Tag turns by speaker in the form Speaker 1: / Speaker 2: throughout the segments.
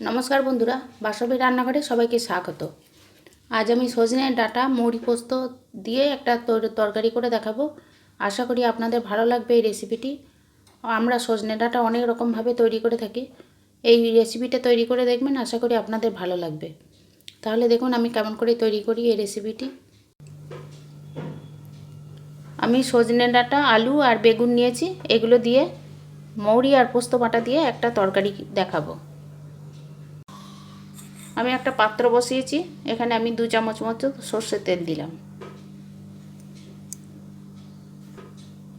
Speaker 1: নমস্কার বন্ধুরা, বাসবী রান্নাঘরে সবাইকে স্বাগত। আজ আমি সজনে ডাটা, মৌরি পোস্ত দিয়ে একটা তরকারি করে দেখাবো। আশা করি আপনাদের ভালো লাগবে এই রেসিপিটি আমরা সজনে ডাটা অনেক রকমভাবে তৈরি করে থাকি। এই রেসিপিটা তৈরি করে দেখবেন, আশা করি আপনাদের ভালো লাগবে। তাহলে দেখুন আমি কেমন করে তৈরি করি এই রেসিপিটি আমি সজনে ডাটা, আলু আর বেগুন নিয়েছি। এগুলো দিয়ে মৌরি আর পোস্ত বাটা দিয়ে একটা তরকারি দেখাবো। আমি একটা পাত্র বসিয়েছি, এখানে আমি দু চামচ মতো সর্ষের তেল দিলাম।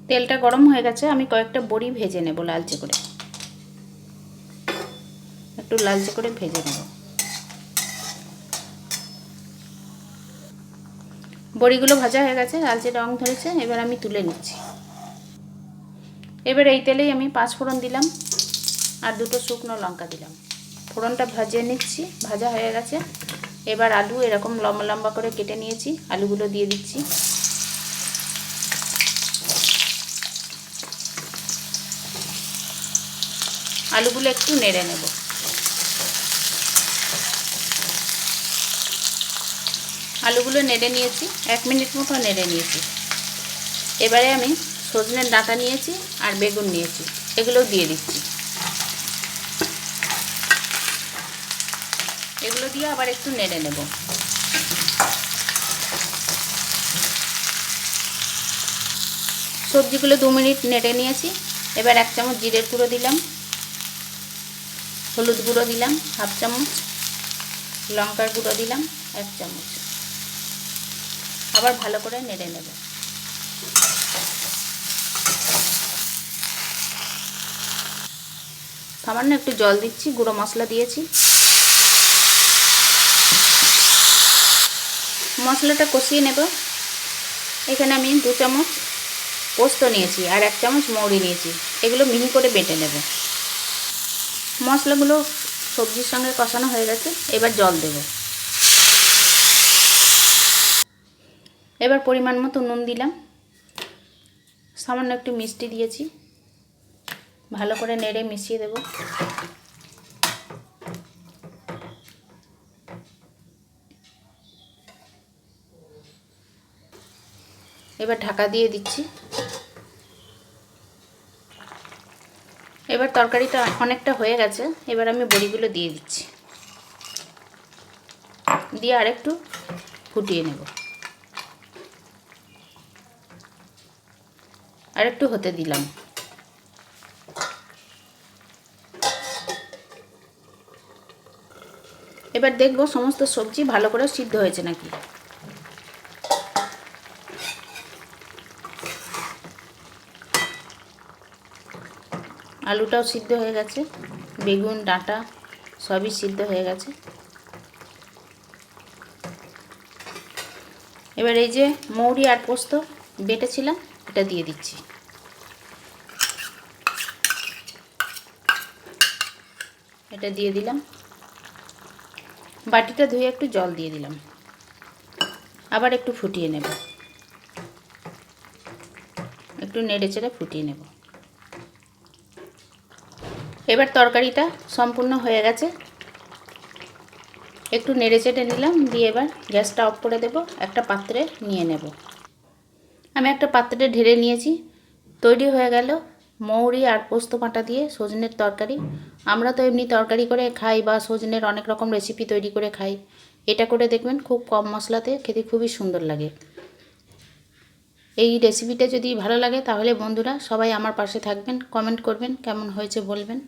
Speaker 1: তেলটা গরম হয়ে গেছে, আমি কয়েকটা বড়ি ভেজে নেব লালচে করে। একটু লালচে করে ভেজে নেব। বড়িগুলো ভাজা হয়ে গেছে, লালচে রং ধরেছে, এবার আমি তুলে নিচ্ছি। এবার এই তেলেই আমি পাঁচ ফোড়ন দিলাম, আর দুটো শুকনো লঙ্কা দিলাম। ফোড়নটা ভাজিয়ে নিচ্ছি, ভাজা হয়ে গেছে। এবার আলু এরকম লম্বা লম্বা করে কেটে নিয়েছি, আলুগুলো দিয়ে দিচ্ছি। আলুগুলো একটু নেড়ে নেব। আলুগুলো নেড়ে নিয়েছি, এক মিনিট মতো নেড়ে নিয়েছি। এবারে আমি সজনের ডাঁটা নিয়েছি আর বেগুন নিয়েছি এগুলোও দিয়ে দিচ্ছি। দিয়ে আবার একটু নেড়ে নেব। সবজিগুলো দু মিনিট নেড়ে নিয়েছি। এবার এক চামচ জিরের গুঁড়ো দিলাম। হলুদ গুঁড়ো দিলাম, হাফ চামচ। লঙ্কার গুঁড়ো দিলাম, এক চামচ। আবার ভালো করে নেড়ে নেব। সামান্য একটু জল দিচ্ছি, গুঁড়ো মশলা দিয়েছি। মশলাটা কষিয়ে নেব। এখানে আমি দু চামচ পোস্ত নিয়েছি আর এক চামচ মৌরি নিয়েছি। এগুলো মিহি করে বেটে নেব। মশলাগুলো সবজির সঙ্গে কষানো হয়ে গেছে, এবার জল দেব। এবার পরিমাণ মতো নুন দিলাম। সামান্য একটু মিষ্টি দিয়েছি। ভালো করে নেড়ে মিশিয়ে দেব। এবার ঢাকা দিয়ে দিচ্ছি। এবার তরকারিটা অনেকটা হয়ে গেছে, এবার আমি বড়িগুলো দিয়ে দিচ্ছি। দিয়ে আরেকটু ফুটিয়ে নেব। আরেকটু হতে দিলাম। এবার দেখব সমস্ত সবজি ভালো করে সিদ্ধ হয়েছে নাকি। আলুটাও সিদ্ধ হয়ে গেছে, বেগুন, ডাঁটা, সবই সিদ্ধ হয়ে গেছে। এবার এই যে মৌরি আর পোস্ত বেটেছিলাম, এটা দিয়ে দিচ্ছি। এটা দিয়ে দিলাম। বাটিটা ধুয়ে একটু জল দিয়ে দিলাম। আবার একটু ফুটিয়ে নেব। একটু নেড়ে চেড়ে ফুটিয়ে নেব। এবার তরকারিটা সম্পূর্ণ হয়ে গেছে। একটু নেড়ে চেটে নিলাম, দিয়ে এবার গ্যাসটা অফ করে দেব, একটা পাত্রে নিয়ে নেব। আমি একটা পাত্রে ঢেলে নিয়েছি, তৈরি হয়ে গেল মৌরি আর পোস্ত পাঁটা দিয়ে সজনের তরকারি। আমরা তো এমনি তরকারি করে খাই বা সজনের অনেক রকম রেসিপি তৈরি করে খাই। এটা করে দেখবেন খুব কম মশলাতে খেতে খুবই সুন্দর লাগে। এই রেসিপিটা যদি ভালো লাগে তাহলে বন্ধুরা সবাই আমার পাশে থাকবেন কমেন্ট করবেন, কেমন হয়েছে বলবেন।